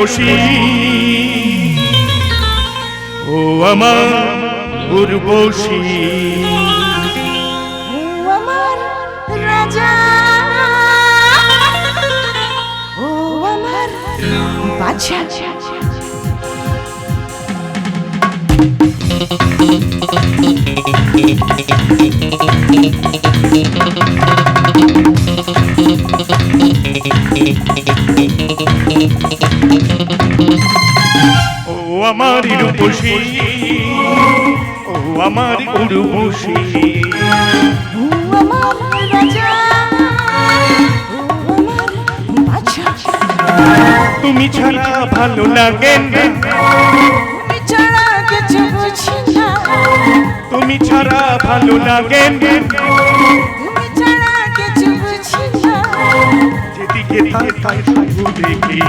রূপসী ও আমার উর্বশী। আমার রাজা। ও আমার বাদশা ও আমার রূপসী ও আমার বাদশা তুমি ছাড়া ভালো লাগে না। তুমি ছাড়া ভালো লাগে যেদিকে তাকাই শুধু দেখি